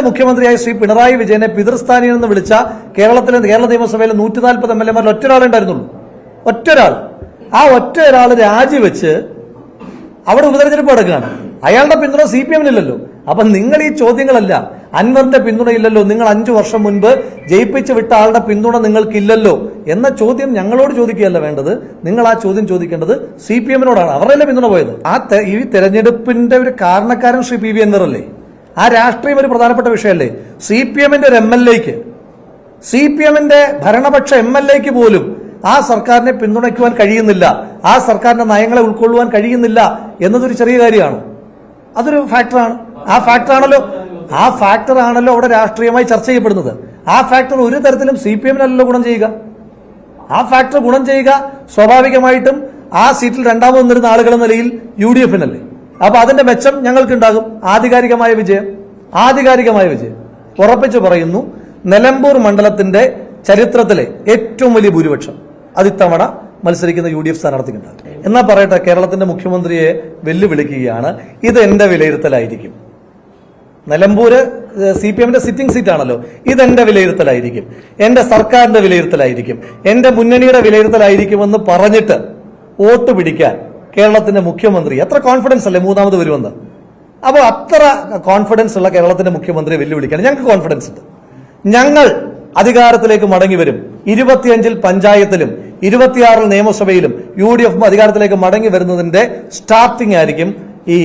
മുഖ്യമന്ത്രിയായ ശ്രീ പിണറായി വിജയനെ പിതൃസ്ഥാനിയിൽ നിന്ന് വിളിച്ച കേരളത്തിലെ കേരള നിയമസഭയിലെ നൂറ്റി നാൽപ്പത് എം എൽ എമാരിൽ ഒറ്റൊരാളെ ഉണ്ടായിരുന്നുള്ളൂ. ഒറ്റൊരാൾ. ആ ഒറ്റ ഒരാൾ രാജിവെച്ച് അവിടെ ഉപതെരഞ്ഞെടുപ്പ് നടക്കുകയാണ്. അയാളുടെ പിന്തുണ സി പി എമ്മിനില്ലല്ലോ. അപ്പൊ നിങ്ങൾ ഈ ചോദ്യങ്ങളല്ല. അൻവറിന്റെ പിന്തുണയില്ലല്ലോ നിങ്ങൾ അഞ്ചു വർഷം മുൻപ് ജയിപ്പിച്ച് വിട്ട ആളുടെ പിന്തുണ നിങ്ങൾക്കില്ലല്ലോ എന്ന ചോദ്യം ഞങ്ങളോട് ചോദിക്കുകയല്ല വേണ്ടത്. നിങ്ങൾ ആ ചോദ്യം ചോദിക്കേണ്ടത് സി പി എമ്മിനോടാണ്. അവരല്ലേ പിന്തുണ പോയത്? ആ ഈ തെരഞ്ഞെടുപ്പിന്റെ ഒരു കാരണക്കാരൻ ശ്രീ പി വി അൻവർ അല്ലേ ആ രാഷ്ട്രീയം ഒരു പ്രധാനപ്പെട്ട വിഷയമല്ലേ? സി പി എമ്മിന്റെ ഒരു എം എൽ എക്ക് സി പി എമ്മിന്റെ ഭരണപക്ഷ എം എൽ എക്ക് പോലും ആ സർക്കാരിനെ പിന്തുണയ്ക്കുവാൻ കഴിയുന്നില്ല ആ സർക്കാരിന്റെ നയങ്ങളെ ഉൾക്കൊള്ളുവാൻ കഴിയുന്നില്ല എന്നതൊരു ചെറിയ കാര്യമാണ്. അതൊരു ഫാക്ടറാണ്. ആ ഫാക്ടറാണല്ലോ ആ ഫാക്ടർ ആണല്ലോ അവിടെ രാഷ്ട്രീയമായി ചർച്ച ചെയ്യപ്പെടുന്നത്. ആ ഫാക്ടർ ഒരു തരത്തിലും സി പി എമ്മിനല്ലല്ലോ ഗുണം ചെയ്യുക. ആ ഫാക്ടർ ഗുണം ചെയ്യുക സ്വാഭാവികമായിട്ടും ആ സീറ്റിൽ രണ്ടാമത് നിന്നിരുന്ന ആളുകൾ നിലയിൽ യു ഡി എഫിനല്ലേ. അപ്പൊ അതിന്റെ മെച്ചം ഞങ്ങൾക്കുണ്ടാകും. ആധികാരികമായ വിജയം. ആധികാരികമായ വിജയം. ഉറപ്പിച്ചു പറയുന്നു നിലമ്പൂർ മണ്ഡലത്തിന്റെ ചരിത്രത്തിലെ ഏറ്റവും വലിയ ഭൂരിപക്ഷം അത് ഇത്തവണ മത്സരിക്കുന്ന യു ഡി എഫ് സ്ഥാനാർത്ഥിക്കുണ്ട് എന്നാ പറയട്ടെ കേരളത്തിന്റെ മുഖ്യമന്ത്രിയെ വെല്ലുവിളിക്കുകയാണ് ഇത് എന്റെ വിലയിരുത്തലായിരിക്കും. നിലമ്പൂര് സി പി എമ്മിന്റെ സിറ്റിംഗ് സീറ്റാണല്ലോ ഇതെന്റെ വിലയിരുത്തലായിരിക്കും. എന്റെ സർക്കാരിന്റെ വിലയിരുത്തലായിരിക്കും. എന്റെ മുന്നണിയുടെ വിലയിരുത്തലായിരിക്കുമെന്ന് പറഞ്ഞിട്ട് വോട്ട് പിടിക്കാൻ കേരളത്തിന്റെ മുഖ്യമന്ത്രി എത്ര കോൺഫിഡൻസ് അല്ലേ മൂന്നാമത് വരുമെന്ന്? അപ്പോൾ അത്ര കോൺഫിഡൻസ് ഉള്ള കേരളത്തിന്റെ മുഖ്യമന്ത്രിയെ വെല്ലുവിളിക്കാൻ ഞങ്ങൾക്ക് കോൺഫിഡൻസ് ഉണ്ട്. ഞങ്ങൾ അധികാരത്തിലേക്ക് മടങ്ങി വരും. ഇരുപത്തിയഞ്ചിൽ പഞ്ചായത്തിലും ഇരുപത്തിയാറിൽ നിയമസഭയിലും യു ഡി എഫ് അധികാരത്തിലേക്ക് മടങ്ങി വരുന്നതിന്റെ സ്റ്റാർട്ടിംഗ് ആയിരിക്കും ഈ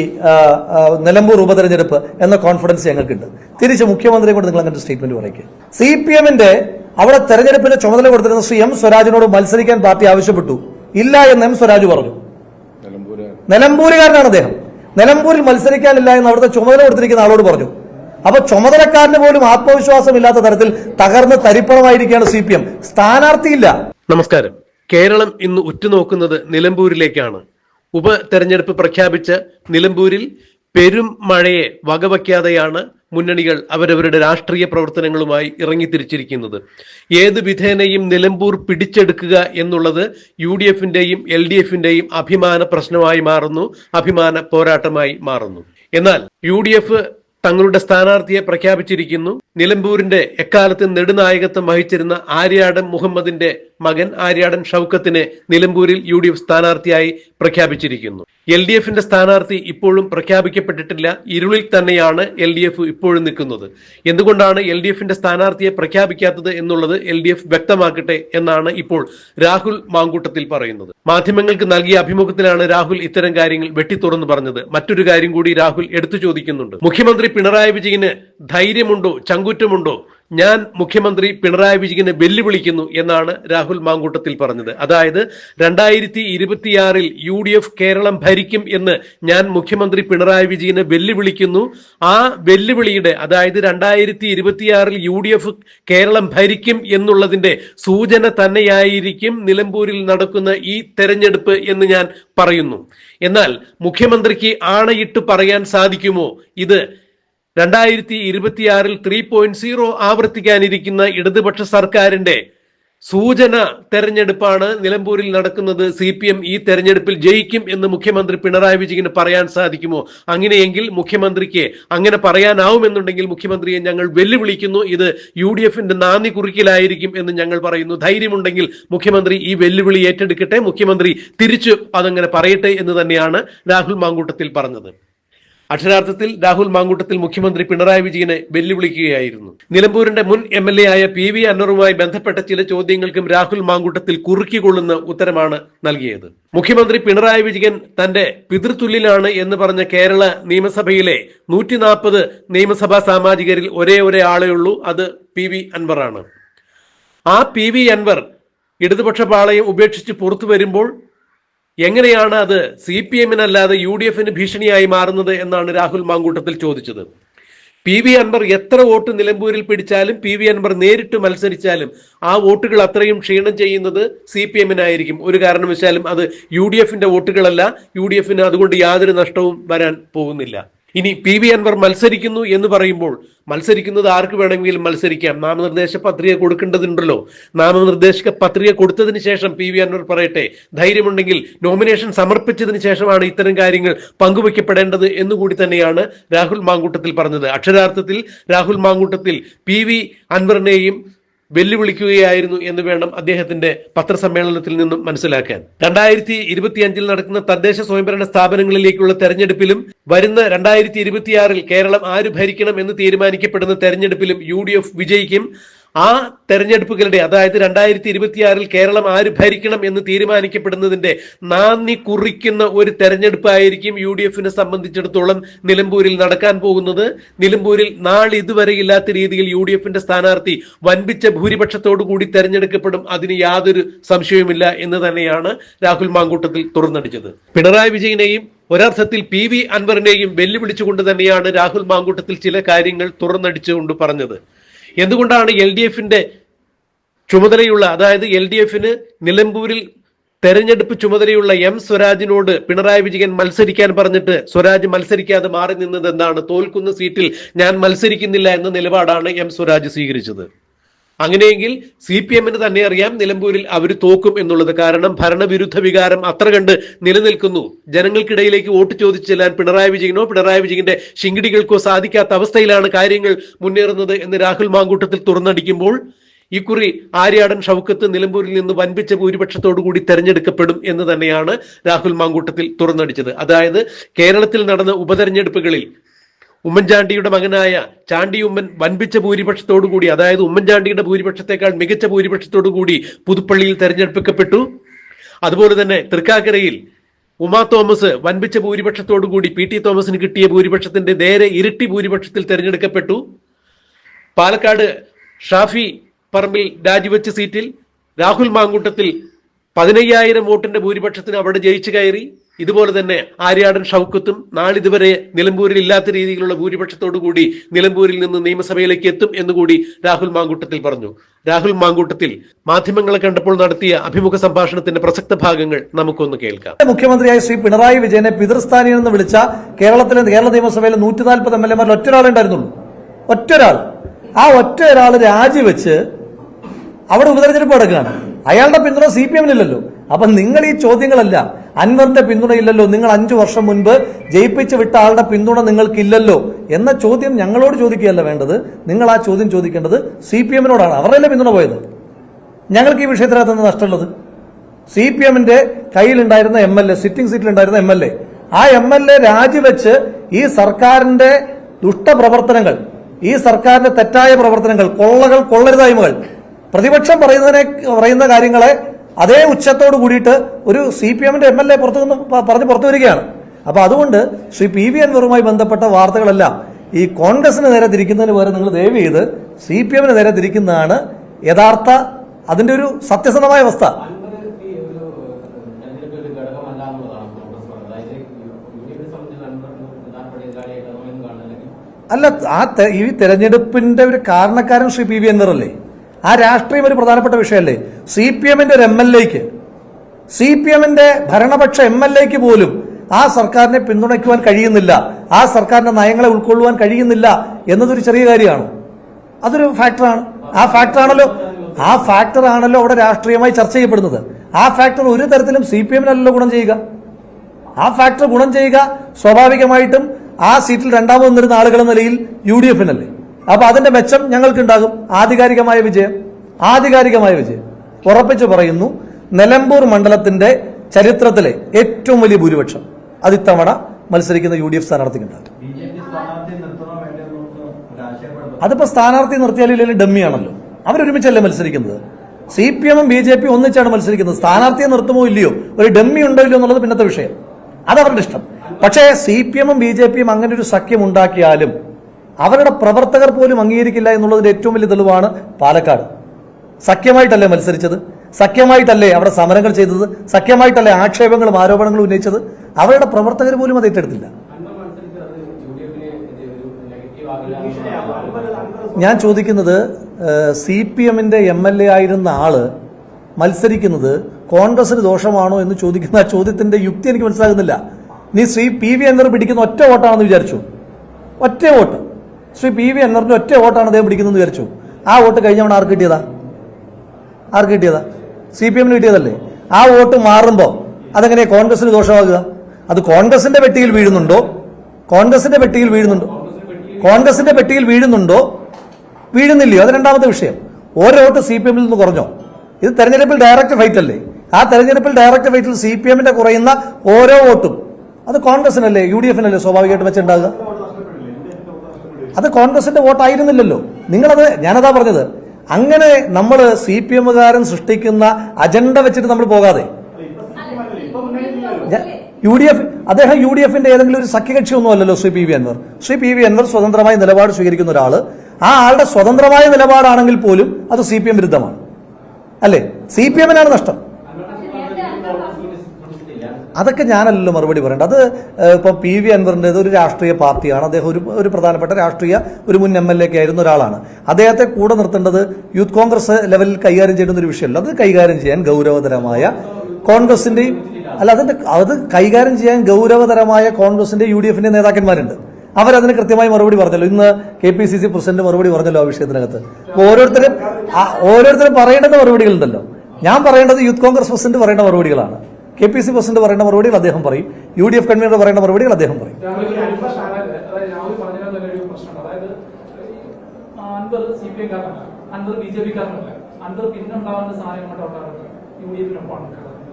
നിലമ്പൂർ ഉപതെരഞ്ഞെടുപ്പ് എന്ന കോൺഫിഡൻസ് ഞങ്ങൾക്കുണ്ട്. തിരിച്ച് മുഖ്യമന്ത്രിയെ കൊണ്ട് നിങ്ങൾ അങ്ങനെ സ്റ്റേറ്റ്മെന്റ് പറയിക്കുക സി പി എമ്മിന്റെ അവിടെ തെരഞ്ഞെടുപ്പിന്റെ ചുമതല കൊടുത്തിരുന്ന ശ്രീ എം സ്വരാജിനോട് മത്സരിക്കാൻ പാർട്ടി ആവശ്യപ്പെട്ടു. ഇല്ല എന്ന് എം സ്വരാജ് പറഞ്ഞു. നിലമ്പൂരുകാരനാണ് അദ്ദേഹം. നിലമ്പൂരിൽ മത്സരിക്കാനില്ല എന്ന് അവിടുത്തെ ചുമതല കൊടുത്തിരിക്കുന്ന ആളോട് പറഞ്ഞു. അപ്പൊ ചുമതലക്കാരന് പോലും ആത്മവിശ്വാസമില്ലാത്ത തരത്തിൽ തകർന്ന് തരിപ്പണമായിരിക്കുകയാണ് സി പി എം. സ്ഥാനാർത്ഥിയില്ല. നമസ്കാരം. കേരളം ഇന്ന് ഉറ്റുനോക്കുന്നത് നിലമ്പൂരിലേക്കാണ്. ഉപതെരഞ്ഞെടുപ്പ് പ്രഖ്യാപിച്ച് നിലമ്പൂരിൽ പെരും മഴയെ വകവയ്ക്കാതെയാണ് മുന്നണികൾ അവരവരുടെ രാഷ്ട്രീയ പ്രവർത്തനങ്ങളുമായി ഇറങ്ങിത്തിരിച്ചിരിക്കുന്നത്. ഏത് വിധേനയും നിലമ്പൂർ പിടിച്ചെടുക്കുക എന്നുള്ളത് യു ഡി എഫിന്റെയും എൽ ഡി എഫിന്റെയും അഭിമാന പ്രശ്നമായി മാറുന്നു അഭിമാന പോരാട്ടമായി മാറുന്നു. എന്നാൽ യു ഡി എഫ് തങ്ങളുടെ സ്ഥാനാർത്ഥിയെ പ്രഖ്യാപിച്ചിരിക്കുന്നു. നിലമ്പൂരിന്റെ എക്കാലത്ത് നെടുനായകത്വം വഹിച്ചിരുന്ന ആര്യാടം മുഹമ്മദിന്റെ മകൻ ആര്യാടൻ ഷൌക്കത്തിനെ നിലമ്പൂരിൽ യു ഡി എഫ് സ്ഥാനാർത്ഥിയായി പ്രഖ്യാപിച്ചിരിക്കുന്നു. എൽ ഡി എഫിന്റെ സ്ഥാനാർത്ഥി ഇപ്പോഴും പ്രഖ്യാപിക്കപ്പെട്ടിട്ടില്ല. ഇരുളിൽ തന്നെയാണ് എൽ ഡി എഫ് ഇപ്പോഴും നിൽക്കുന്നത്. എന്തുകൊണ്ടാണ് എൽ ഡി എഫിന്റെ സ്ഥാനാർത്ഥിയെ പ്രഖ്യാപിക്കാത്തത് എന്നുള്ളത് എൽ ഡി എഫ് വ്യക്തമാക്കട്ടെ എന്നാണ് ഇപ്പോൾ രാഹുൽ മാങ്കൂട്ടത്തിൽ പറയുന്നത്. മാധ്യമങ്ങൾക്ക് നൽകിയ അഭിമുഖത്തിലാണ് രാഹുൽ ഇത്തരം കാര്യങ്ങൾ വെട്ടിത്തുറന്നു പറഞ്ഞത്. മറ്റൊരു കാര്യം കൂടി രാഹുൽ എടുത്തു ചോദിക്കുന്നുണ്ട്. മുഖ്യമന്ത്രി പിണറായി വിജയന് ധൈര്യമുണ്ടോ? ചങ്കുറ്റമുണ്ടോ? ഞാൻ മുഖ്യമന്ത്രി പിണറായി വിജയനെ വെല്ലുവിളിക്കുന്നു എന്നാണ് രാഹുൽ മാങ്കൂട്ടത്തിൽ പറഞ്ഞത്. അതായത് രണ്ടായിരത്തി ഇരുപത്തിയാറിൽ യു ഡി എഫ് കേരളം ഭരിക്കും എന്ന് ഞാൻ മുഖ്യമന്ത്രി പിണറായി വിജയനെ വെല്ലുവിളിക്കുന്നു. ആ വെല്ലുവിളിയുടെ അതായത് രണ്ടായിരത്തി ഇരുപത്തിയാറിൽ യു ഡി എഫ് കേരളം ഭരിക്കും എന്നുള്ളതിന്റെ സൂചന തന്നെയായിരിക്കും നിലമ്പൂരിൽ നടക്കുന്ന ഈ തെരഞ്ഞെടുപ്പ് എന്ന് ഞാൻ പറയുന്നു. എന്നാൽ മുഖ്യമന്ത്രിക്ക് ആണയിട്ട് പറയാൻ സാധിക്കുമോ? ഇത് രണ്ടായിരത്തി ഇരുപത്തിയാറിൽ ത്രീ പോയിന്റ് സീറോ ആവർത്തിക്കാനിരിക്കുന്ന ഇടതുപക്ഷ സർക്കാരിന്റെ സൂചന തെരഞ്ഞെടുപ്പാണ് നിലമ്പൂരിൽ നടക്കുന്നത്. സി പി എം ഈ തെരഞ്ഞെടുപ്പിൽ ജയിക്കും എന്ന് മുഖ്യമന്ത്രി പിണറായി വിജയന് പറയാൻ സാധിക്കുമോ? അങ്ങനെയെങ്കിൽ മുഖ്യമന്ത്രിക്ക് അങ്ങനെ പറയാനാവുമെന്നുണ്ടെങ്കിൽ മുഖ്യമന്ത്രിയെ ഞങ്ങൾ വെല്ലുവിളിക്കുന്നു. ഇത് യു ഡി എഫിന്റെ നാന്ദി കുറിക്കലായിരിക്കും എന്ന് ഞങ്ങൾ പറയുന്നു. ധൈര്യമുണ്ടെങ്കിൽ മുഖ്യമന്ത്രി ഈ വെല്ലുവിളി ഏറ്റെടുക്കട്ടെ. മുഖ്യമന്ത്രി തിരിച്ചു അതങ്ങനെ പറയട്ടെ എന്ന് തന്നെയാണ് രാഹുൽ മാങ്കൂട്ടത്തിൽ പറഞ്ഞത്. അക്ഷരാർത്ഥത്തിൽ രാഹുൽ മാങ്കൂട്ടത്തിൽ മുഖ്യമന്ത്രി പിണറായി വിജയനെ വെല്ലുവിളിക്കുകയായിരുന്നു. നിലമ്പൂരിന്റെ മുൻ എം എൽ എ ആയ പി വി അന്നറുമായി ബന്ധപ്പെട്ട ചില ചോദ്യങ്ങൾക്കും രാഹുൽ മാങ്കൂട്ടത്തിൽ കുറുക്കിക്കൊള്ളുന്ന ഉത്തരമാണ് നൽകിയത്. മുഖ്യമന്ത്രി പിണറായി വിജയൻ തന്റെ പിതൃതുല്യനാണ് എന്ന് പറഞ്ഞ കേരള നിയമസഭയിലെ നൂറ്റി നാൽപ്പത് നിയമസഭാ സാമാജികരിൽ ഒരേ ഒരേ ആളേ ഉള്ളൂ അത് പി വി അൻവറാണ്. ആ പി വി അൻവർ ഇടതുപക്ഷ പാളയം ഉപേക്ഷിച്ച് പുറത്തു വരുമ്പോൾ എങ്ങനെയാണ് അത് സി പി എമ്മിനല്ലാതെ യു ഡി എഫിന് ഭീഷണിയായി മാറുന്നത് എന്നാണ് രാഹുൽ മാങ്കൂട്ടത്തിൽ ചോദിച്ചത്. പി വി അൻവർ എത്ര വോട്ട് നിലമ്പൂരിൽ പിടിച്ചാലും പി വി അൻവർ നേരിട്ട് മത്സരിച്ചാലും ആ വോട്ടുകൾ അത്രയും ക്ഷീണം ചെയ്യുന്നത് സി പി എമ്മിനായിരിക്കും. ഒരു കാരണവശാലും അത് യു ഡി എഫിന്റെ വോട്ടുകളല്ല യു ഡി എഫിന് അതുകൊണ്ട് യാതൊരു നഷ്ടവും വരാൻ പോകുന്നില്ല. ഇനി പി വി അൻവർ മത്സരിക്കുന്നു എന്ന് പറയുമ്പോൾ മത്സരിക്കുന്നത് ആർക്ക് വേണമെങ്കിലും മത്സരിക്കാം? നാമനിർദ്ദേശ പത്രിക കൊടുക്കേണ്ടതുണ്ടല്ലോ. നാമനിർദ്ദേശ പത്രിക കൊടുത്തതിന് ശേഷം പി വി അൻവർ പറയട്ടെ ധൈര്യമുണ്ടെങ്കിൽ നോമിനേഷൻ സമർപ്പിച്ചതിന് ശേഷമാണ് ഇത്തരം കാര്യങ്ങൾ പങ്കുവയ്ക്കപ്പെടേണ്ടത് എന്നുകൂടി തന്നെയാണ് രാഹുൽ മാങ്കൂട്ടത്തിൽ പറഞ്ഞത്. അക്ഷരാർത്ഥത്തിൽ രാഹുൽ മാങ്കൂട്ടത്തിൽ പി വി അൻവറിനെയും വെല്ലുവിളിക്കുകയായിരുന്നു എന്ന് വേണം അദ്ദേഹത്തിന്റെ പത്രസമ്മേളനത്തിൽ നിന്നും മനസ്സിലാക്കാൻ. രണ്ടായിരത്തി ഇരുപത്തിയഞ്ചിൽ നടക്കുന്ന തദ്ദേശ സ്വയംഭരണ സ്ഥാപനങ്ങളിലേക്കുള്ള തെരഞ്ഞെടുപ്പിലും വരുന്ന രണ്ടായിരത്തി ഇരുപത്തിയാറിൽ കേരളം ആര് ഭരിക്കണം എന്ന് തീരുമാനിക്കപ്പെടുന്ന തെരഞ്ഞെടുപ്പിലും യു ഡി എഫ് വിജയിക്കും. ആ തെരഞ്ഞെടുപ്പുകളുടെ അതായത് രണ്ടായിരത്തി ഇരുപത്തിയാറിൽ കേരളം ആര് ഭരിക്കണം എന്ന് തീരുമാനിക്കപ്പെടുന്നതിന്റെ നാന്ദി കുറിക്കുന്ന ഒരു തെരഞ്ഞെടുപ്പായിരിക്കും യു ഡി എഫിനെ സംബന്ധിച്ചിടത്തോളം നിലമ്പൂരിൽ നടക്കാൻ പോകുന്നത്. നിലമ്പൂരിൽ നാളെ ഇതുവരെ ഇല്ലാത്ത രീതിയിൽ യു ഡി എഫിന്റെ സ്ഥാനാർത്ഥി വൻപിച്ച ഭൂരിപക്ഷത്തോടു കൂടി തെരഞ്ഞെടുക്കപ്പെടും. അതിന് യാതൊരു സംശയവുമില്ല എന്ന് തന്നെയാണ് രാഹുൽ മാങ്കൂട്ടത്തിൽ തുറന്നടിച്ചത്. പിണറായി വിജയനെയും ഒരർത്ഥത്തിൽ പി വി അൻവറിനെയും വെല്ലുവിളിച്ചുകൊണ്ട് തന്നെയാണ് രാഹുൽ മാങ്കൂട്ടത്തിൽ ചില കാര്യങ്ങൾ തുറന്നടിച്ചുകൊണ്ട് പറഞ്ഞത്. എന്തുകൊണ്ടാണ് എൽ ഡി എഫിന്റെ ചുമതലയുള്ള അതായത് എൽ ഡി എഫിന് നിലമ്പൂരിൽ തെരഞ്ഞെടുപ്പ് ചുമതലയുള്ള എം സ്വരാജിനോട് പിണറായി വിജയൻ മത്സരിക്കാൻ പറഞ്ഞിട്ട് സ്വരാജ് മത്സരിക്കാതെ മാറി നിന്നത് എന്താണ് തോൽക്കുന്ന സീറ്റിൽ ഞാൻ മത്സരിക്കുന്നില്ല എന്ന നിലപാടാണ് എം സ്വരാജ് സ്വീകരിച്ചത്. അങ്ങനെയെങ്കിൽ സി പി എമ്മിന് തന്നെ അറിയാം നിലമ്പൂരിൽ അവർ തോക്കും എന്നുള്ളത് കാരണം ഭരണവിരുദ്ധ വികാരം അത്ര കണ്ട് നിലനിൽക്കുന്നു. ജനങ്ങൾക്കിടയിലേക്ക് വോട്ട് ചോദിച്ചു ചെല്ലാൻ പിണറായി വിജയനോ പിണറായി വിജയന്റെ ശിങ്കിടികൾക്കോ സാധിക്കാത്ത അവസ്ഥയിലാണ് കാര്യങ്ങൾ മുന്നേറുന്നത് എന്ന് രാഹുൽ മാങ്കൂട്ടത്തിൽ തുറന്നടിക്കുമ്പോൾ ഇക്കുറി ആര്യാടൻ ഷൗക്കത്ത് നിലമ്പൂരിൽ നിന്ന് വൻപിച്ച ഭൂരിപക്ഷത്തോടു കൂടി തെരഞ്ഞെടുക്കപ്പെടും എന്ന് തന്നെയാണ് രാഹുൽ മാങ്കൂട്ടത്തിൽ തുറന്നടിച്ചത്. അതായത് കേരളത്തിൽ നടന്ന ഉപതെരഞ്ഞെടുപ്പുകളിൽ ഉമ്മൻചാണ്ടിയുടെ മകനായ ചാണ്ടി ഉമ്മൻ വൻപിച്ച ഭൂരിപക്ഷത്തോടു കൂടി അതായത് ഉമ്മൻചാണ്ടിയുടെ ഭൂരിപക്ഷത്തെക്കാൾ മികച്ച ഭൂരിപക്ഷത്തോടു കൂടി പുതുപ്പള്ളിയിൽ തെരഞ്ഞെടുപ്പിക്കപ്പെട്ടു. അതുപോലെ തന്നെ തൃക്കാക്കരയിൽ ഉമാ തോമസ് വൻപിച്ച ഭൂരിപക്ഷത്തോടു കൂടി പി ടി തോമസിന് കിട്ടിയ ഭൂരിപക്ഷത്തിന്റെ നേരെ ഇരട്ടി ഭൂരിപക്ഷത്തിൽ തെരഞ്ഞെടുക്കപ്പെട്ടു. പാലക്കാട് ഷാഫി പറമ്പിൽ രാജിവെച്ച സീറ്റിൽ രാഹുൽ മാങ്കൂട്ടത്തിൽ പതിനയ്യായിരം വോട്ടിന്റെ ഭൂരിപക്ഷത്തിന് അവിടെ ജയിച്ചു കയറി. ഇതുപോലെ തന്നെ ആര്യാടൻ ഷൗക്കത്തും നാളിതുവരെ നിലമ്പൂരിൽ ഇല്ലാത്ത രീതിയിലുള്ള ഭൂരിപക്ഷത്തോടു കൂടി നിലമ്പൂരിൽ നിന്ന് നിയമസഭയിലേക്ക് എത്തും എന്നുകൂടി രാഹുൽ മാങ്കൂട്ടത്തിൽ പറഞ്ഞു. രാഹുൽ മാങ്കൂട്ടത്തിൽ മാധ്യമങ്ങളെ കണ്ടപ്പോൾ നടത്തിയ അഭിമുഖ സംഭാഷണത്തിന്റെ പ്രസക്ത ഭാഗങ്ങൾ നമുക്കൊന്ന് കേൾക്കാം. മുഖ്യമന്ത്രിയായ ശ്രീ പിണറായി വിജയനെ പിതൃസ്ഥാനിയിൽ നിന്ന് വിളിച്ച കേരളത്തിലെ കേരള നിയമസഭയിലെ നൂറ്റി നാൽപ്പത് എം എൽ എമാരിൽ ഒറ്റൊരാളെ ഒറ്റൊരാൾ ആ ഒറ്റ ഒരാൾ രാജിവെച്ച് അവിടെ ഉപതെരഞ്ഞെടുപ്പ് നടക്കുകയാണ്. അയാളുടെ പിന്തുണ സി പി എമ്മിനില്ലല്ലോ. അപ്പൊ നിങ്ങൾ ഈ ചോദ്യങ്ങളല്ല അൻവറിന്റെ പിന്തുണയില്ലല്ലോ. നിങ്ങൾ അഞ്ചു വർഷം മുൻപ് ജയിപ്പിച്ച് വിട്ട ആളുടെ പിന്തുണ നിങ്ങൾക്കില്ലല്ലോ എന്ന ചോദ്യം ഞങ്ങളോട് ചോദിക്കുകയല്ല വേണ്ടത്. നിങ്ങൾ ആ ചോദ്യം ചോദിക്കേണ്ടത് സി പി എമ്മിനോടാണ്. അവരല്ലേ പിന്തുണ പോയത്? ഞങ്ങൾക്ക് ഈ വിഷയത്തിനകത്ത് നിന്ന് നഷ്ടമുള്ളത്? സി പി എമ്മിന്റെ കയ്യിലുണ്ടായിരുന്ന എം എൽ എ സിറ്റിംഗ് സീറ്റിലുണ്ടായിരുന്ന എം എൽ എ ആ എം എൽ എ രാജിവെച്ച് ഈ സർക്കാരിന്റെ ദുഷ്ടപ്രവർത്തനങ്ങൾ ഈ സർക്കാരിന്റെ തെറ്റായ പ്രവർത്തനങ്ങൾ കൊള്ളകൾ കൊള്ളരുതായ്മകൾ പ്രതിപക്ഷം പറയുന്നതിനെ പറയുന്ന കാര്യങ്ങളെ അതേ ഉച്ചത്തോട് കൂടിയിട്ട് ഒരു സി പി എമ്മിന്റെ എം എൽ എ പുറത്തു നിന്ന് പറഞ്ഞ് പുറത്തു വരികയാണ്. അപ്പൊ അതുകൊണ്ട് ശ്രീ പി വി അൻവറുമായി ബന്ധപ്പെട്ട വാർത്തകളെല്ലാം ഈ കോൺഗ്രസിന് നേരെ തിരിക്കുന്നതിന് പകരം നിങ്ങൾ ദയവ് ചെയ്ത് സി പി എമ്മിന് നേരെ തിരിക്കുന്നതാണ് യഥാർത്ഥ അതിന്റെ ഒരു സത്യസന്ധമായ അവസ്ഥ. അല്ല ആ ഈ തെരഞ്ഞെടുപ്പിന്റെ ഒരു കാരണക്കാരൻ ശ്രീ പി വി അൻവറല്ലേ? ആ രാഷ്ട്രീയം ഒരു പ്രധാനപ്പെട്ട വിഷയമല്ലേ? സി പി എമ്മിന്റെ ഒരു എം എൽ എക്ക് സി പി എമ്മിന്റെ ഭരണപക്ഷ എം എൽ എക്ക് പോലും ആ സർക്കാരിനെ പിന്തുണയ്ക്കുവാൻ കഴിയുന്നില്ല ആ സർക്കാരിന്റെ നയങ്ങളെ ഉൾക്കൊള്ളുവാൻ കഴിയുന്നില്ല എന്നതൊരു ചെറിയ കാര്യമാണ്. അതൊരു ഫാക്ടറാണ്. ആ ഫാക്ടറാണല്ലോ ആ ഫാക്ടർ ആണല്ലോ അവിടെ രാഷ്ട്രീയമായി ചർച്ച ചെയ്യപ്പെടുന്നത്. ആ ഫാക്ടർ ഒരു തരത്തിലും സി പി എമ്മിനല്ലോ ഗുണം ചെയ്യുക. ആ ഫാക്ടർ ഗുണം ചെയ്യുക സ്വാഭാവികമായിട്ടും ആ സീറ്റിൽ രണ്ടാമത് നിന്നിരുന്ന ആളുകൾ എന്ന നിലയിൽ യു ഡി എഫിനല്ലേ? അപ്പൊ അതിന്റെ മെച്ചം ഞങ്ങൾക്കുണ്ടാകും. ആധികാരികമായ വിജയം. ആധികാരികമായ വിജയം. ഉറപ്പിച്ചു പറയുന്നു നിലമ്പൂർ മണ്ഡലത്തിന്റെ ചരിത്രത്തിലെ ഏറ്റവും വലിയ ഭൂരിപക്ഷം അത് ഇത്തവണ മത്സരിക്കുന്ന യു ഡി എഫ് സ്ഥാനാർത്ഥിക്കുണ്ടാകും. അതിപ്പോ സ്ഥാനാർത്ഥി നിർത്തിയാലും ഇല്ലെങ്കിൽ ഡമ്മിയാണല്ലോ. അവരൊരുമിച്ചല്ലേ മത്സരിക്കുന്നത്? സി പി എമ്മും ബി ജെ പി ഒന്നിച്ചാണ് മത്സരിക്കുന്നത്. സ്ഥാനാർത്ഥിയെ നിർത്തുമോ ഇല്ലയോ? ഒരു ഡമ്മി ഉണ്ടോ ഇല്ലയോ എന്നുള്ളത് പിന്നത്തെ വിഷയം. അത് അവരുടെ ഇഷ്ടം. പക്ഷേ സി പി എമ്മും ബി ജെ പിയും അങ്ങനെ ഒരു സഖ്യം ഉണ്ടാക്കിയാലും അവരുടെ പ്രവർത്തകർ പോലും അംഗീകരിക്കില്ല എന്നുള്ളതിന്റെ ഏറ്റവും വലിയ തെളിവാണ് പാലക്കാട്. സഖ്യമായിട്ടല്ലേ മത്സരിച്ചത്? സഖ്യമായിട്ടല്ലേ അവിടെ സമരങ്ങൾ ചെയ്തത്? സഖ്യമായിട്ടല്ലേ ആക്ഷേപങ്ങളും ആരോപണങ്ങളും ഉന്നയിച്ചത്? അവരുടെ പ്രവർത്തകർ പോലും അത് ഏറ്റെടുത്തില്ല. ഞാൻ ചോദിക്കുന്നത് സി പി എമ്മിന്റെ എം എൽ എ ആയിരുന്ന ആൾ മത്സരിക്കുന്നത് കോൺഗ്രസിന് ദോഷമാണോ എന്ന് ചോദിക്കുന്ന ആ ചോദ്യത്തിന്റെ യുക്തി എനിക്ക് മനസ്സിലാകുന്നില്ല. നീ ശ്രീ പി വി അൻവർ പിടിക്കുന്ന ഒറ്റ വോട്ടാണെന്ന് വിചാരിച്ചു. ഒറ്റ വോട്ട്. ശ്രീ പി വി അൻവറിന്റെ ഒറ്റ വോട്ടാണ് അദ്ദേഹം പിടിക്കുന്നത് വിചാരിച്ചു. ആ വോട്ട് കഴിഞ്ഞവണ് ആർക്ക് കിട്ടിയതാ? ആർക്ക് കിട്ടിയതാ? സി പി എമ്മിന് കിട്ടിയതല്ലേ? ആ വോട്ട് മാറുമ്പോൾ അതെങ്ങനെ കോൺഗ്രസിന് ദോഷമാകുക? അത് കോൺഗ്രസിന്റെ പെട്ടിയിൽ വീഴുന്നുണ്ടോ? കോൺഗ്രസിന്റെ പെട്ടിയിൽ വീഴുന്നുണ്ടോ? കോൺഗ്രസിന്റെ പെട്ടിയിൽ വീഴുന്നുണ്ടോ? വീഴുന്നില്ലയോ? അത് രണ്ടാമത്തെ വിഷയം. ഓരോ വോട്ട് സി പി എമ്മിൽ നിന്ന് കുറഞ്ഞോ? ഇത് തെരഞ്ഞെടുപ്പിൽ ഡയറക്റ്റ് ഫൈറ്റ് അല്ലേ? ആ തെരഞ്ഞെടുപ്പിൽ ഡയറക്റ്റ് ഫൈറ്റിൽ സി പി എമ്മിന്റെ കുറയുന്ന ഓരോ വോട്ടും അത് കോൺഗ്രസിനല്ലേ യു ഡി എഫിനല്ലേ സ്വാഭാവികമായിട്ട് വെച്ചുണ്ടാകുക അത് കോൺഗ്രസിന്റെ വോട്ടായിരുന്നില്ലല്ലോ. നിങ്ങളത് ഞാനതാ പറഞ്ഞത്. അങ്ങനെ നമ്മൾ സി പി എമ്മുകാരൻ സൃഷ്ടിക്കുന്ന അജണ്ട വെച്ചിട്ട് നമ്മൾ പോകാതെ. യു ഡി എഫ് അദ്ദേഹം യു ഡി എഫിന്റെ ഏതെങ്കിലും ഒരു സഖ്യകക്ഷി ഒന്നും അല്ലല്ലോ Shri P V Anvar. Shri P V Anvar സ്വതന്ത്രമായി നിലപാട് സ്വീകരിക്കുന്ന ഒരാൾ ആ ആളുടെ സ്വതന്ത്രമായ നിലപാടാണെങ്കിൽ പോലും അത് സി പി എം വിരുദ്ധമാണ്. അല്ലേ? സി പി എമ്മിനാണ് നഷ്ടം. അതൊക്കെ ഞാനല്ലല്ലോ മറുപടി പറയേണ്ടത്. അത് ഇപ്പോൾ ഇപ്പൊ പി വി അൻവറിന്റെ ഒരു രാഷ്ട്രീയ പാർട്ടിയാണ്. അദ്ദേഹം ഒരു ഒരു പ്രധാനപ്പെട്ട രാഷ്ട്രീയ ഒരു മുൻ എം എൽ എ ആയിരുന്ന ഒരാളാണ്. അദ്ദേഹത്തെ കൂടെ നിർത്തേണ്ടത് യൂത്ത് കോൺഗ്രസ് ലെവലിൽ കൈകാര്യം ചെയ്യുന്ന ഒരു വിഷയമല്ല. അത് കൈകാര്യം ചെയ്യാൻ ഗൗരവതരമായ കോൺഗ്രസിന്റെയും അല്ല അതിന്റെ അത് കൈകാര്യം ചെയ്യാൻ ഗൗരവതരമായ കോൺഗ്രസിന്റെ യു ഡി എഫിന്റെ നേതാക്കന്മാരുണ്ട്. അവരതിന് കൃത്യമായി മറുപടി പറഞ്ഞല്ലോ. ഇന്ന് K P C C president മറുപടി പറഞ്ഞല്ലോ ആ വിഷയത്തിനകത്ത്. ഓരോരുത്തരും ഓരോരുത്തരും പറയേണ്ടത് മറുപടികളുണ്ടല്ലോ. ഞാൻ പറയേണ്ടത് യൂത്ത് കോൺഗ്രസ് പ്രസിഡന്റ് പറയേണ്ട മറുപടികളാണ്. കെ പി സി പ്രസിഡന്റ് പറയുന്ന മറുപടികൾ അദ്ദേഹം പറയും. യു ഡി എഫ് കൺവീനർ പറയുന്ന മറുപടികൾ അദ്ദേഹം പറയും.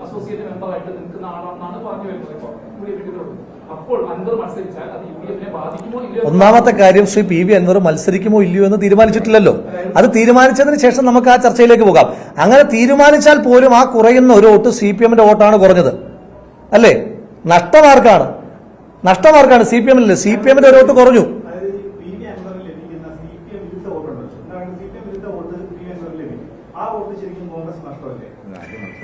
അസോസിയേറ്റ് മെമ്പറായിട്ട് നിൽക്കുന്ന ആളാണെന്നാണ് പറഞ്ഞു വരുന്നത് ഇപ്പോൾ യു ഡി ഒന്നാമത്തെ കാര്യം ശ്രീ പി വി അൻവർ മത്സരിക്കുമോ ഇല്ലയോ എന്ന് തീരുമാനിച്ചിട്ടില്ലല്ലോ. അത് തീരുമാനിച്ചതിന് ശേഷം നമുക്ക് ആ ചർച്ചയിലേക്ക് പോകാം. അങ്ങനെ തീരുമാനിച്ചാൽ പോലും ആ കുറയുന്ന ഒരു വോട്ട് സി പി എമ്മിന്റെ വോട്ടാണ് കുറഞ്ഞത്. അല്ലേ? നഷ്ടമാർക്കാണ്. നഷ്ടമാർക്കാണ് സി പി എമ്മിലെ സി പി എമ്മിന്റെ ഒരു വോട്ട് കുറഞ്ഞു അതായത് ഈ പി വി അൻവറിൽ ലഭിക്കുന്ന സി പി എം വിരുദ്ധ വോട്ടുണ്ട് എന്താണ് സി പി എം വിരുദ്ധ വോട്ട് പി വി അൻവറിൽ ലഭിക്കും ആ വോട്ട് ശരിക്കും കോൺഗ്രസ് നഷ്ടമല്ലേ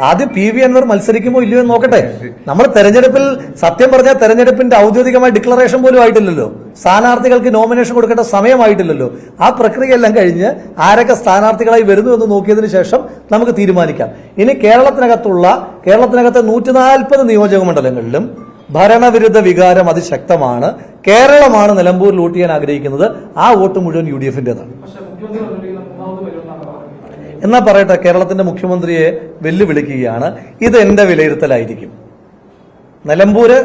ആദ്യം പി വി അൻവർ മത്സരിക്കുമോ ഇല്ലയോ എന്ന് നോക്കട്ടെ. നമ്മൾ തെരഞ്ഞെടുപ്പിൽ സത്യം പറഞ്ഞാൽ തെരഞ്ഞെടുപ്പിന്റെ ഔദ്യോഗികമായ ഡിക്ലറേഷൻ പോലും ആയിട്ടില്ലല്ലോ. സ്ഥാനാർത്ഥികൾക്ക് നോമിനേഷൻ കൊടുക്കേണ്ട സമയമായിട്ടില്ലല്ലോ ആ പ്രക്രിയ എല്ലാം കഴിഞ്ഞ് ആരൊക്കെ സ്ഥാനാർത്ഥികളായി വരുന്നു എന്ന് നോക്കിയതിനു ശേഷം നമുക്ക് തീരുമാനിക്കാം. ഇനി കേരളത്തിനകത്തുള്ള കേരളത്തിനകത്തെ നൂറ്റി നാൽപ്പത് നിയോജക മണ്ഡലങ്ങളിലും ഭരണവിരുദ്ധ വികാരം അതിശക്തമാണ്. കേരളമാണ് നിലമ്പൂരിൽ വോട്ട് ചെയ്യാൻ ആഗ്രഹിക്കുന്നത്. ആ വോട്ട് മുഴുവൻ യു ഡി എഫിന്റേതാണ് പക്ഷെ മുഖ്യമന്ത്രി പറഞ്ഞിരിക്കുന്നത് മൂന്നാമത് വരുമെന്നാണ് എന്നാ പറയട്ടെ കേരളത്തിന്റെ മുഖ്യമന്ത്രിയെ വെല്ലുവിളിക്കുകയാണ്. ഇത് എന്റെ വിലയിരുത്തലായിരിക്കും. നിലമ്പൂര്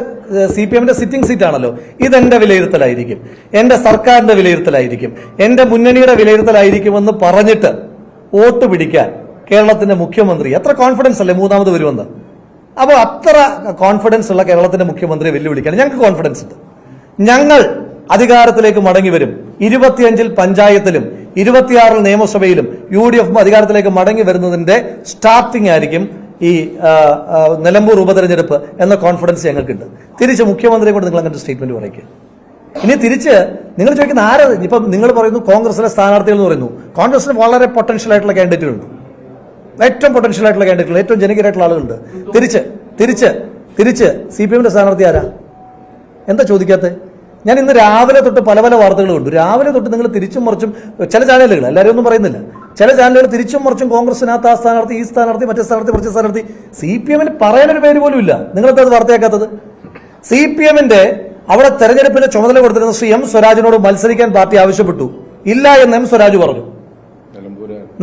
സി പി എമ്മിന്റെ സിറ്റിംഗ് സീറ്റ് ആണല്ലോ. ഇതെന്റെ വിലയിരുത്തലായിരിക്കും. എന്റെ സർക്കാരിന്റെ വിലയിരുത്തലായിരിക്കും. എന്റെ മുന്നണിയുടെ വിലയിരുത്തലായിരിക്കുമെന്ന് പറഞ്ഞിട്ട് വോട്ട് പിടിക്കാൻ കേരളത്തിന്റെ മുഖ്യമന്ത്രി എത്ര കോൺഫിഡൻസ് അല്ലേ മൂന്നാമത് വരുമെന്ന്? അപ്പോൾ അത്ര കോൺഫിഡൻസ് ഉള്ള കേരളത്തിന്റെ മുഖ്യമന്ത്രിയെ വെല്ലുവിളിക്കാൻ ഞങ്ങൾക്ക് കോൺഫിഡൻസ് ഉണ്ട്. ഞങ്ങൾ അധികാരത്തിലേക്ക് മടങ്ങി വരും. ഇരുപത്തിയഞ്ചിൽ പഞ്ചായത്തിലും ഇരുപത്തിയാറിൽ നിയമസഭയിലും യു ഡി എഫും അധികാരത്തിലേക്ക് മടങ്ങി വരുന്നതിന്റെ സ്റ്റാർട്ടിംഗ് ആയിരിക്കും ഈ നിലമ്പൂർ ഉപതെരഞ്ഞെടുപ്പ് എന്ന കോൺഫിഡൻസ് ഞങ്ങൾക്കുണ്ട്. തിരിച്ച് മുഖ്യമന്ത്രിയെ കൊണ്ട് നിങ്ങൾ അങ്ങനത്തെ സ്റ്റേറ്റ്മെന്റ് പറയിക്കുക ഇനി തിരിച്ച് നിങ്ങൾ ചോദിക്കുന്ന ആര്? ഇപ്പം നിങ്ങൾ പറയുന്നു കോൺഗ്രസിലെ സ്ഥാനാർത്ഥികൾ എന്ന് പറയുന്നു. കോൺഗ്രസിന് വളരെ പൊട്ടൻഷ്യൽ ആയിട്ടുള്ള കാൻഡിഡേറ്റുകളുണ്ട് ഏറ്റവും പൊട്ടൻഷ്യൽ ആയിട്ടുള്ള കാൻഡിഡേറ്റുകൾ ഏറ്റവും ജനകീയരായിട്ടുള്ള ആളുകളുണ്ട്. തിരിച്ച് തിരിച്ച് തിരിച്ച് സി പി എമ്മിന്റെ സ്ഥാനാർത്ഥി ആരാ? എന്താ ചോദിക്കാത്തെ? ഞാൻ ഇന്ന് രാവിലെ തൊട്ട് പല പല വാർത്തകൾ കണ്ടു രാവിലെ തൊട്ട് നിങ്ങൾ തിരിച്ചും മറിച്ചും ചില ചാനലുകൾ എല്ലാവരും ഒന്നും പറയുന്നില്ല. ചില ചാനലുകൾ തിരിച്ചും മറിച്ചും കോൺഗ്രസിനകത്ത് ആ സ്ഥാനാർത്ഥി ഈ സ്ഥാനാർത്ഥി മറ്റേ സ്ഥാനാർത്ഥി മറ്റേ സ്ഥാനാർത്ഥി. സി പി എമ്മിന് പറയാനൊരു പേര് പോലും ഇല്ല. നിങ്ങളെന്താ അത് വാർത്തയാക്കാത്തത്? സി പി എമ്മിന്റെ അവിടെ തെരഞ്ഞെടുപ്പിന്റെ ചുമതല കൊടുത്തിരുന്ന ശ്രീ എം സ്വരാജിനോട് മത്സരിക്കാൻ പാർട്ടി ആവശ്യപ്പെട്ടു. ഇല്ല എന്ന് എം സ്വരാജ് പറഞ്ഞു.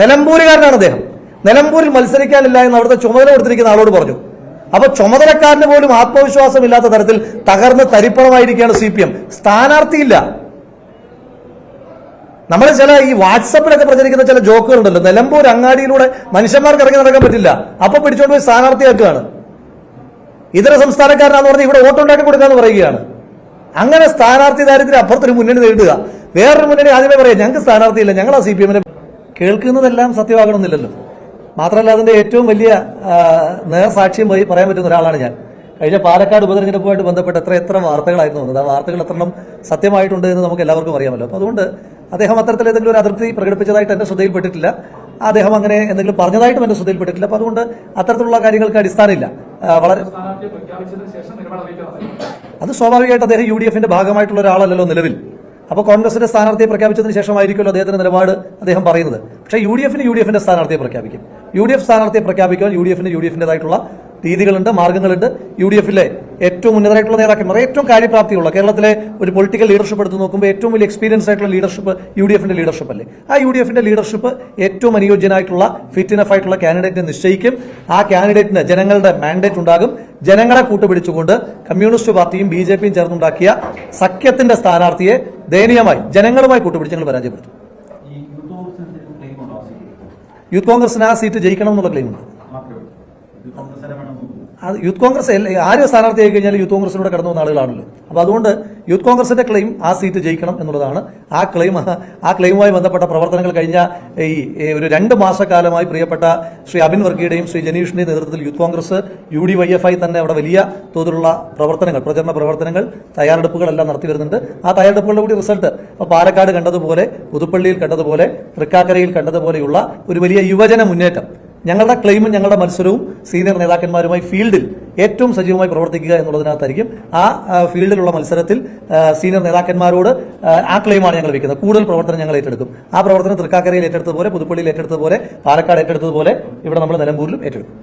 നിലമ്പൂരുകാരനാണ് അദ്ദേഹം. നിലമ്പൂരിൽ മത്സരിക്കാനില്ല എന്ന് അവിടുത്തെ ചുമതല കൊടുത്തിരിക്കുന്ന ആളോട് പറഞ്ഞു. അപ്പൊ ചുമതലക്കാരന് പോലും ആത്മവിശ്വാസമില്ലാത്ത തരത്തിൽ തകർന്ന് തരിപ്പണമായിരിക്കുകയാണ് സി പി എം സ്ഥാനാർത്ഥിയില്ല. നമ്മൾ ചില ഈ വാട്സപ്പിലൊക്കെ പ്രചരിക്കുന്ന ചില ജോക്കുകളുണ്ടല്ലോ. നിലമ്പൂർ അങ്ങാടിയിലൂടെ മനുഷ്യന്മാർക്ക് ഇറങ്ങി നടക്കാൻ പറ്റില്ല. അപ്പൊ പിടിച്ചോണ്ട് പോയി സ്ഥാനാർത്ഥിയാക്കുകയാണ്. ഇതര സംസ്ഥാനക്കാരനാന്ന് പറഞ്ഞ് ഇവിടെ വോട്ടുണ്ടാക്കി കൊടുക്കാന്ന് പറയുകയാണ്. അങ്ങനെ സ്ഥാനാർത്ഥി ദാരിദ്ര്യം അപ്പുറത്തൊരു മുന്നണി നേടുക വേറൊരു മുന്നണി ആദ്യമേ പറയാം ഞങ്ങൾക്ക് സ്ഥാനാർത്ഥിയില്ല. ഞങ്ങൾ ആ സി പി എമ്മിനെ കേൾക്കുന്നതെല്ലാം സത്യമാകണമെന്നില്ലല്ലോ. മാത്രമല്ല അതിന്റെ ഏറ്റവും വലിയ നേർസാക്ഷ്യം പോയി പറയാൻ പറ്റുന്ന ഒരാളാണ് ഞാൻ. കഴിഞ്ഞ പാലക്കാട് ഉപതെരഞ്ഞെടുപ്പുമായിട്ട് ബന്ധപ്പെട്ട് എത്ര എത്ര വാർത്തകളായിരുന്നു വന്നത്. ആ വാർത്തകൾ എത്രണം സത്യമായിട്ടുണ്ട് എന്ന് നമുക്ക് എല്ലാവർക്കും അറിയാമല്ലോ. അപ്പോൾ അതുകൊണ്ട് അദ്ദേഹം അത്തരത്തിൽ ഏതെങ്കിലും ഒരു അതൃപ്തി പ്രകടിപ്പിച്ചതായിട്ട് എന്റെ ശ്രദ്ധയിൽപ്പെട്ടിട്ടില്ല അദ്ദേഹം അങ്ങനെ എന്തെങ്കിലും പറഞ്ഞതായിട്ടും എന്റെ ശ്രദ്ധയിൽപ്പെട്ടിട്ടില്ല അപ്പോൾ അതുകൊണ്ട് അത്തരത്തിലുള്ള കാര്യങ്ങൾക്ക് അടിസ്ഥാനമില്ല. വളരെ അത് സ്വാഭാവികമായിട്ട് അദ്ദേഹം യു ഡി എഫിന്റെ ഭാഗമായിട്ടുള്ള ഒരാളല്ലല്ലോ നിലവിൽ. അപ്പോൾ കോൺഗ്രസിന്റെ സ്ഥാനാർത്ഥിയെ പ്രഖ്യാപിച്ചതിന് ശേഷമായിരിക്കുമല്ലോ അദ്ദേഹത്തിന്റെ നിലപാട് അദ്ദേഹം പറയുന്നത്. പക്ഷേ യു ഡി എഫിന് യു ഡി എഫിന്റെ സ്ഥാനാർത്ഥിയെ പ്രഖ്യാപിക്കും. യു ഡി എഫ് സ്ഥാനാർത്ഥിയെ പ്രഖ്യാപിക്കുമ്പോൾ യു ഡി എഫിന് യു ഡി എഫിന്റേതായിട്ടുള്ള രീതികളുണ്ട് മാർഗങ്ങളുണ്ട് യു ഡി എഫിലെ ഏറ്റവും ഉന്നതരായിട്ടുള്ള നേതാക്കന്മാർ ഏറ്റവും കാര്യപ്രാപ്തിയുള്ള കേരളത്തിലെ ഒരു പൊളിറ്റിക്കൽ ലീഡർഷിപ്പ് എടുത്ത് നോക്കുമ്പോൾ ഏറ്റവും വലിയ എക്സ്പീരിയൻസ് ആയിട്ടുള്ള ലീഡർഷിപ്പ് യു ഡി എഫിന്റെ ലീഡർഷിപ്പ് അല്ലേ? ആ യു ഡി എഫിന്റെ ലീഡർഷിപ്പ് ഏറ്റവും അനുയോജ്യനായിട്ടുള്ള ഫിറ്റ് ഇനഫ് ആയിട്ടുള്ള കാൻഡിഡേറ്റിനെ നിശ്ചയിക്കും. ആ കാൻഡിഡേറ്റിന് ജനങ്ങളുടെ മാൻഡേറ്റ് ഉണ്ടാകും. ജനങ്ങളെ കൂട്ടുപിടിച്ചുകൊണ്ട് കമ്മ്യൂണിസ്റ്റ് പാർട്ടിയും ബി ജെ പിയും ചേർന്നുണ്ടാക്കിയ സഖ്യത്തിന്റെ സ്ഥാനാർത്ഥിയെ ദയനീയമായി ജനങ്ങളുമായി കൂട്ടുപിടിച്ച് ഞങ്ങൾ പരാജയപ്പെടുത്തും. യൂത്ത് കോൺഗ്രസിന് ആ സീറ്റ് ജയിക്കണം എന്നുള്ള ക്ലെയിമുണ്ട് മാത്രമേ ഉള്ളൂ യൂത്ത് കോൺഗ്രസ് വേണം അത് യൂത്ത് കോൺഗ്രസ് ആരും സ്ഥാനാർത്ഥിയായി കഴിഞ്ഞാൽ യൂത്ത് കോൺഗ്രസിലൂടെ കടന്നു വന്ന ആളുകളാണല്ലോ. അപ്പൊ അതുകൊണ്ട് യൂത്ത് കോൺഗ്രസിന്റെ ക്ലെയിം ആ സീറ്റ് ജയിക്കണം എന്നുള്ളതാണ്. ആ ക്ലെയിം ആ ക്ലെയിമുമായി ബന്ധപ്പെട്ട പ്രവർത്തനങ്ങൾ കഴിഞ്ഞ ഈ ഒരു രണ്ട് മാസക്കാലമായി പ്രിയപ്പെട്ട ശ്രീ അബിൻ വർഗീയുടെയും ശ്രീ ജനീഷിന്റെയും നേതൃത്വത്തിൽ Youth Congress U D Y F I തന്നെ അവിടെ വലിയ തോതിലുള്ള പ്രവർത്തനങ്ങൾ പ്രചരണ പ്രവർത്തനങ്ങൾ തയ്യാറെടുപ്പുകളെല്ലാം നടത്തി വരുന്നുണ്ട്. ആ തയ്യാറെടുപ്പുകളുടെ കൂടി റിസൾട്ട് ഇപ്പൊ പാലക്കാട് കണ്ടതുപോലെ പുതുപ്പള്ളിയിൽ കണ്ടതുപോലെ തൃക്കാക്കരയിൽ കണ്ടതുപോലെയുള്ള ഒരു വലിയ യുവജന മുന്നേറ്റം. ഞങ്ങളുടെ ക്ലെയിമും ഞങ്ങളുടെ മത്സരവും സീനിയർ നേതാക്കന്മാരുമായി ഫീൽഡിൽ ഏറ്റവും സജീവമായി പ്രവർത്തിക്കുക എന്നുള്ളതിനകത്തായിരിക്കും ആ ഫീൽഡിലുള്ള മത്സരത്തിൽ സീനിയർ നേതാക്കന്മാരോട് ആ, ആ ക്ലെയിമാണ് ഞങ്ങൾ വെക്കുന്നത്. കൂടുതൽ പ്രവർത്തനം ഞങ്ങൾ ഏറ്റെടുക്കും. ആ പ്രവർത്തനം തൃക്കാക്കരയിൽ ഏറ്റെടുത്തതുപോലെ പുതുപ്പള്ളിയിൽ ഏറ്റെടുത്തതുപോലെ പാലക്കാട് ഏറ്റെടുത്തതുപോലെ ഇവിടെ നമ്മൾ നിലമ്പൂരിലും ഏറ്റെടുക്കും.